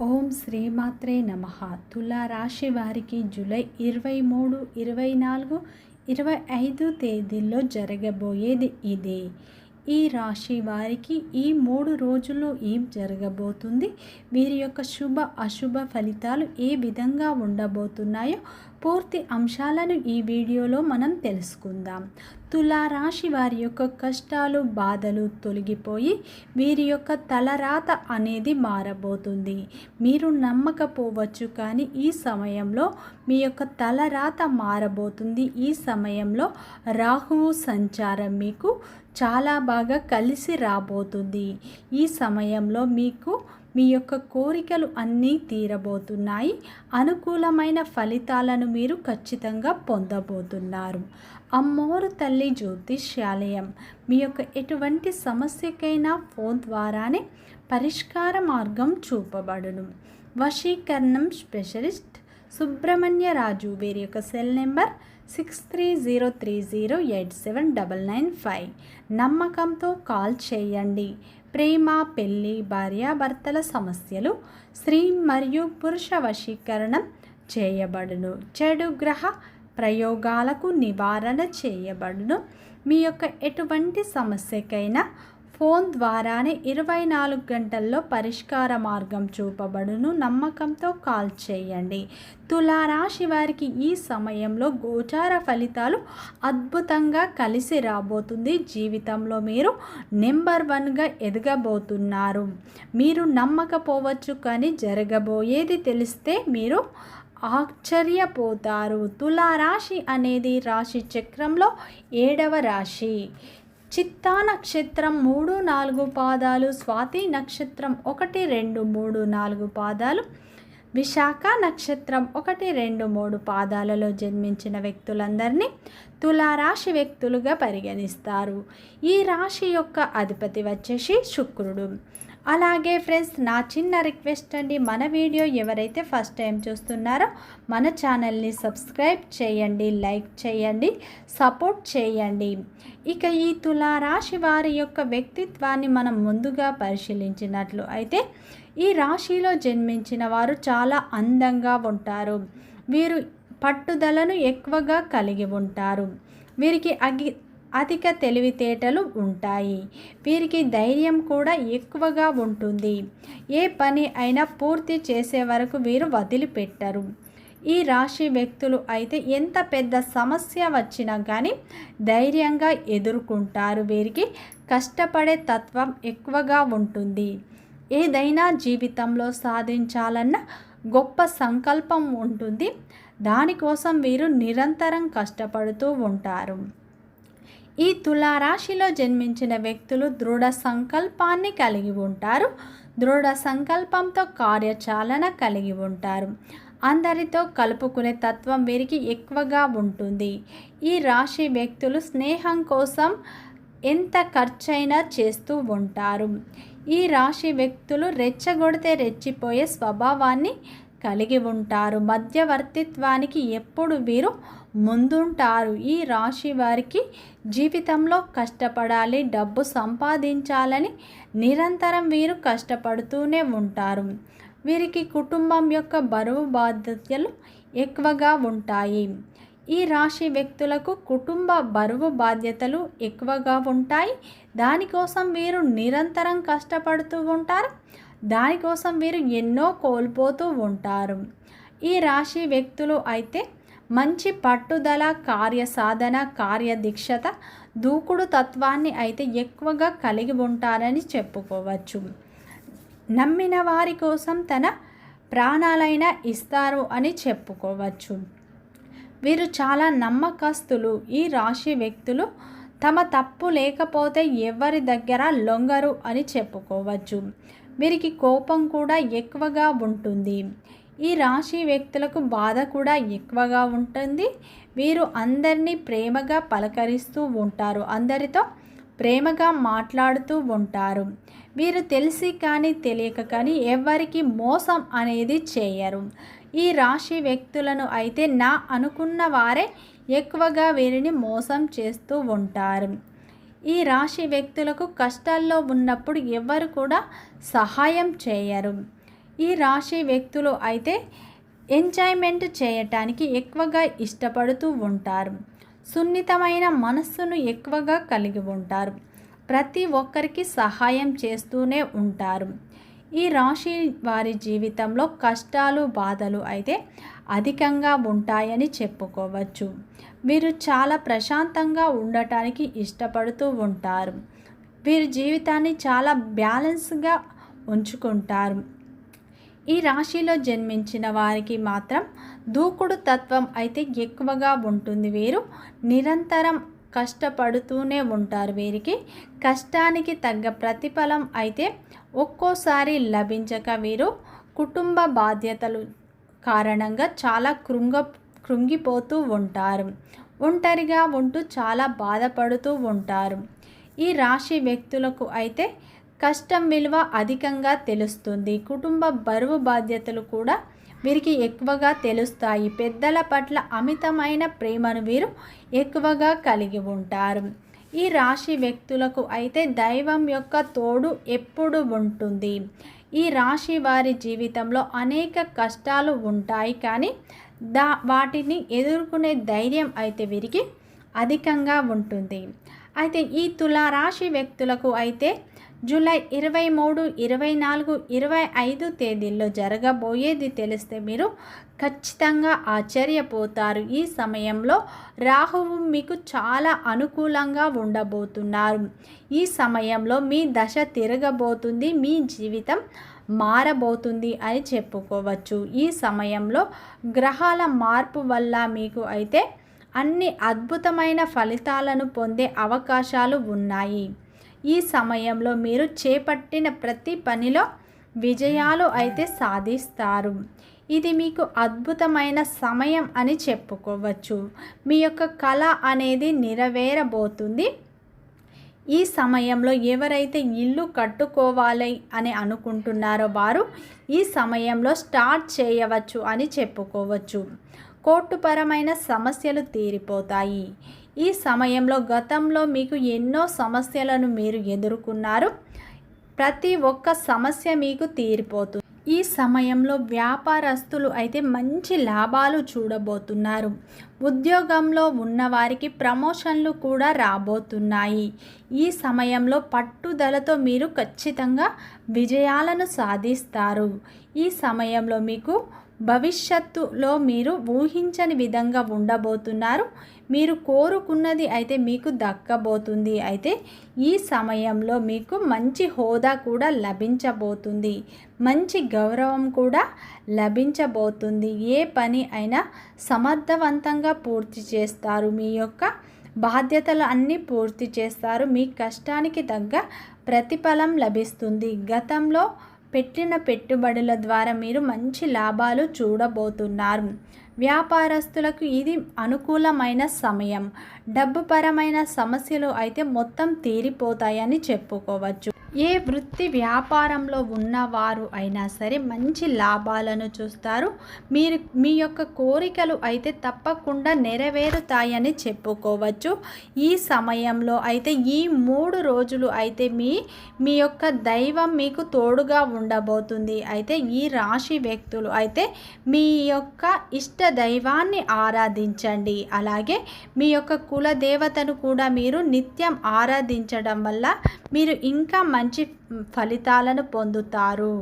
ఓం శ్రీమాత్రే నమ. తులారాశి వారికి జూలై ఇరవై మూడు ఇరవై నాలుగు ఇరవై ఐదు తేదీల్లో జరగబోయేది ఇదే. ఈ రాశి వారికి ఈ మూడు రోజుల్లో ఏం జరగబోతుంది? వీరి యొక్క శుభ అశుభ ఫలితాలు ఏ విధంగా ఉండబోతున్నాయో పూర్తి అంశాలను ఈ వీడియోలో మనం తెలుసుకుందాం. తులారాశి వారి యొక్క కష్టాలు బాధలు తొలగిపోయి వీరి యొక్క తలరాత అనేది మారబోతుంది. మీరు నమ్మకపోవచ్చు కానీ ఈ సమయంలో మీ యొక్క తలరాత మారబోతుంది. ఈ సమయంలో రాహువు సంచారం మీకు చాలా బాగా కలిసి రాబోతుంది. ఈ సమయంలో మీకు మీ యొక్క కోరికలు అన్నీ తీరబోతున్నాయి. అనుకూలమైన ఫలితాలను మీరు ఖచ్చితంగా పొందబోతున్నారు. అమ్మోరు తల్లి జ్యోతిష్యాలయం. మీ యొక్క ఎటువంటి సమస్యకైనా ఫోన్ ద్వారానే పరిష్కార మార్గం చూపబడును. వశీకరణం స్పెషలిస్ట్ సుబ్రహ్మణ్య రాజు వీరి యొక్క cell number six three zero three zero eight seven double nine five. నమ్మకంతో కాల్ చేయండి. ప్రేమ పెళ్ళి భార్యాభర్తల సమస్యలు స్త్రీ మరియు పురుష వశీకరణం చేయబడును. చెడు గ్రహ ప్రయోగాలకు నివారణ చేయబడును. మీ యొక్క ఎటువంటి సమస్యకైనా ఫోన్ ద్వారానే ఇరవై నాలుగు గంటల్లో పరిష్కార మార్గం చూపబడును. నమ్మకంతో కాల్ చేయండి. తులారాశి వారికి ఈ సమయంలో గోచార ఫలితాలు అద్భుతంగా కలిసి రాబోతుంది. జీవితంలో మీరు నెంబర్ వన్గా ఎదగబోతున్నారు. మీరు నమ్మకపోవచ్చు కానీ జరగబోయేది తెలిస్తే మీరు ఆశ్చర్యపోతారు. తులారాశి అనేది రాశి చక్రంలో ఏడవ రాశి. చిత్తా నక్షత్రం మూడు నాలుగు పాదాలు స్వాతి నక్షత్రం ఒకటి రెండు మూడు నాలుగు పాదాలు విశాఖ నక్షత్రం ఒకటి రెండు మూడు పాదాలలో జన్మించిన వ్యక్తులందరినీ తులారాశి వ్యక్తులుగా పరిగణిస్తారు. ఈ రాశి యొక్క అధిపతి వచ్చేసి శుక్రుడు. అలాగే ఫ్రెండ్స్ నా చిన్న రిక్వెస్ట్ అండి. మన వీడియో ఎవరైతే ఫస్ట్ టైం చూస్తున్నారో మన ఛానల్ని సబ్స్క్రైబ్ చేయండి లైక్ చేయండి సపోర్ట్ చేయండి. ఇక ఈ తులారాశి వారి యొక్క వ్యక్తిత్వాన్ని మనం ముందుగా పరిశీలించినట్లు అయితే ఈ రాశిలో జన్మించిన వారు చాలా అందంగా ఉంటారు. వీరు పట్టుదలను ఎక్కువగా కలిగి ఉంటారు. వీరికి అగి అధిక తెలివితేటలు ఉంటాయి. వీరికి ధైర్యం కూడా ఎక్కువగా ఉంటుంది. ఏ పని అయినా పూర్తి చేసే వరకు వీరు వదిలిపెట్టరు. ఈ రాశి వ్యక్తులు అయితే ఎంత పెద్ద సమస్య వచ్చినా కానీ ధైర్యంగా ఎదుర్కొంటారు. వీరికి కష్టపడే తత్వం ఎక్కువగా ఉంటుంది. ఏదైనా జీవితంలో సాధించాలన్న గొప్ప సంకల్పం ఉంటుంది. దానికోసం వీరు నిరంతరం కష్టపడుతూ ఉంటారు. ఈ తులారాశిలో జన్మించిన వ్యక్తులు దృఢ సంకల్పాన్ని కలిగి ఉంటారు. దృఢ సంకల్పంతో కార్యచాలన కలిగి ఉంటారు. అందరితో కలుపుకునే తత్వం వీరికి ఎక్కువగా ఉంటుంది. ఈ రాశి వ్యక్తులు స్నేహం కోసం ఎంత ఖర్చైనా చేస్తూ ఉంటారు. ఈ రాశి వ్యక్తులు రెచ్చగొడితే రెచ్చిపోయే స్వభావాన్ని కలిగి ఉంటారు. మధ్యవర్తిత్వానికి ఎప్పుడు వీరు ముందుంటారు. ఈ రాశి వారికి జీవితంలో కష్టపడాలి డబ్బు సంపాదించాలని నిరంతరం వీరు కష్టపడుతూనే ఉంటారు. వీరికి కుటుంబం యొక్క బరువు బాధ్యతలు ఎక్కువగా ఉంటాయి. ఈ రాశి వ్యక్తులకు కుటుంబ బరువు బాధ్యతలు ఎక్కువగా ఉంటాయి. దానికోసం వీరు నిరంతరం కష్టపడుతూ ఉంటారు. దానికోసం వీరు ఎన్నో కోల్పోతూ ఉంటారు. ఈ రాశి వ్యక్తులు అయితే మంచి పట్టుదల కార్యసాధన కార్యదీక్షత దూకుడు తత్వాన్ని అయితే ఎక్కువగా కలిగి ఉంటారని చెప్పుకోవచ్చు. నమ్మిన వారి కోసం తన ప్రాణాలైనా ఇస్తారు అని చెప్పుకోవచ్చు. వీరు చాలా నమ్మకస్తులు. ఈ రాశి వ్యక్తులు తమ తప్పు లేకపోతే ఎవరి దగ్గర లొంగరు అని చెప్పుకోవచ్చు. వీరికి కోపం కూడా ఎక్కువగా ఉంటుంది. ఈ రాశి వ్యక్తులకు బాధ కూడా ఎక్కువగా ఉంటుంది. వీరు అందరినీ ప్రేమగా పలకరిస్తూ ఉంటారు. అందరితో ప్రేమగా మాట్లాడుతూ ఉంటారు. వీరు తెలిసి కానీ తెలియక కానీ ఎవరికి మోసం అనేది చేయరు. ఈ రాశి వ్యక్తులను అయితే నా అనుకున్న వారే ఎక్కువగా వీరిని మోసం చేస్తూ ఉంటారు. ఈ రాశి వ్యక్తులకు కష్టాల్లో ఉన్నప్పుడు ఎవరు కూడా సహాయం చేయరు. ఈ రాశి వ్యక్తులు అయితే ఎంజాయ్మెంట్ చేయటానికి ఎక్కువగా ఇష్టపడుతూ ఉంటారు. సున్నితమైన మనస్సును ఎక్కువగా కలిగి ఉంటారు. ప్రతి ఒక్కరికి సహాయం చేస్తూనే ఉంటారు. ఈ రాశి వారి జీవితంలో కష్టాలు బాధలు అయితే అధికంగా ఉంటాయని చెప్పుకోవచ్చు. వీరు చాలా ప్రశాంతంగా ఉండటానికి ఇష్టపడుతూ ఉంటారు. వీరి జీవితాన్ని చాలా బ్యాలెన్స్గా ఉంచుకుంటారు. ఈ రాశిలో జన్మించిన వారికి మాత్రం దూకుడు తత్వం అయితే ఎక్కువగా ఉంటుంది వీరు. నిరంతరం కష్టపడుతూనే ఉంటారు వీరికి. కష్టానికి తగ్గ ప్రతిఫలం అయితే ఒక్కోసారి లభించక వీరు కుటుంబ బాధ్యతలు కారణంగా చాలా కృంగ కృంగిపోతూ ఉంటారు. ఒంటరిగా ఉంటూ చాలా బాధపడుతూ ఉంటారు. ఈ రాశి వ్యక్తులకు అయితే కష్టం విలువ అధికంగా తెలుస్తుంది. కుటుంబ బరువు బాధ్యతలు కూడా వీరికి ఎక్కువగా తెలుస్తాయి. పెద్దల పట్ల అమితమైన ప్రేమను వీరు ఎక్కువగా కలిగి ఉంటారు. ఈ రాశి వ్యక్తులకు అయితే దైవం యొక్క తోడు ఎప్పుడు ఉంటుంది. ఈ రాశి వారి జీవితంలో అనేక కష్టాలు ఉంటాయి. కానీ దా వాటిని ఎదుర్కొనే ధైర్యం అయితే వీరికి అధికంగా ఉంటుంది. అయితే ఈ తులారాశి వ్యక్తులకు అయితే జూలై ఇరవై మూడు ఇరవై నాలుగు ఇరవై ఐదు తేదీల్లో జరగబోయేది తెలిస్తే మీరు ఖచ్చితంగా ఆశ్చర్యపోతారు. ఈ సమయంలో రాహువు మీకు చాలా అనుకూలంగా ఉండబోతున్నారు. ఈ సమయంలో మీ దశ తిరగబోతుంది మీ జీవితం మారబోతుంది అని చెప్పుకోవచ్చు. ఈ సమయంలో గ్రహాల మార్పు వల్ల మీకు అయితే అన్ని అద్భుతమైన ఫలితాలను పొందే అవకాశాలు ఉన్నాయి. ఈ సమయంలో మీరు చేపట్టిన ప్రతి పనిలో విజయాలు అయితే సాధిస్తారు. ఇది మీకు అద్భుతమైన సమయం అని చెప్పుకోవచ్చు. మీ యొక్క కళ అనేది నెరవేరబోతుంది. ఈ సమయంలో ఎవరైతే ఇల్లు కట్టుకోవాలి అని అనుకుంటున్నారో వారు ఈ సమయంలో స్టార్ట్ చేయవచ్చు అని చెప్పుకోవచ్చు. కోర్టుపరమైన సమస్యలు తీరిపోతాయి. ఈ సమయంలో గతంలో మీకు ఎన్నో సమస్యలను మీరు ఎదుర్కొన్నారు. ప్రతి ఒక్క సమస్య మీకు తీరిపోతుంది. ఈ సమయంలో వ్యాపారస్తులు అయితే మంచి లాభాలు చూడబోతున్నారు. ఉద్యోగంలో ఉన్నవారికి ప్రమోషన్లు కూడా రాబోతున్నాయి. ఈ సమయంలో పట్టుదలతో మీరు ఖచ్చితంగా విజయాలను సాధిస్తారు. ఈ సమయంలో మీకు భవిష్యత్తులో మీరు ఊహించని విధంగా ఉండబోతున్నారు. మీరు కోరుకున్నది అయితే మీకు దక్కబోతుంది. అయితే ఈ సమయంలో మీకు మంచి హోదా కూడా లభించబోతుంది. మంచి గౌరవం కూడా లభించబోతుంది. ఏ పని అయినా సమర్థవంతంగా పూర్తి చేస్తారు. మీ యొక్క బాధ్యతలు అన్నీ పూర్తి చేస్తారు. మీ కష్టానికి తగ్గ ప్రతిఫలం లభిస్తుంది. గతంలో పెట్టిన పెట్టుబడుల ద్వారా మీరు మంచి లాభాలు చూడబోతున్నారు. వ్యాపారస్తులకు ఇది అనుకూలమైన సమయం. డబ్బుపరమైన సమస్యలు అయితే మొత్తం తీరిపోతాయని చెప్పుకోవచ్చు. ఏ వృత్తి వ్యాపారంలో ఉన్నవారు అయినా సరే మంచి లాభాలను చూస్తారు. మీరు మీ యొక్క కోరికలు అయితే తప్పకుండా నెరవేరుతాయని చెప్పుకోవచ్చు. ఈ సమయంలో అయితే ఈ మూడు రోజులు అయితే మీ మీ యొక్క దైవం మీకు తోడుగా ఉండబోతుంది. అయితే ఈ రాశి వ్యక్తులు అయితే మీ యొక్క ఇష్ట దైవాన్ని ఆరాధించండి. అలాగే మీ యొక్క కుల దేవతను కూడా మీరు నిత్యం ఆరాధించడం వల్ల మీరు ఇంకా మంచి ఫలితాలను పొందుతారు.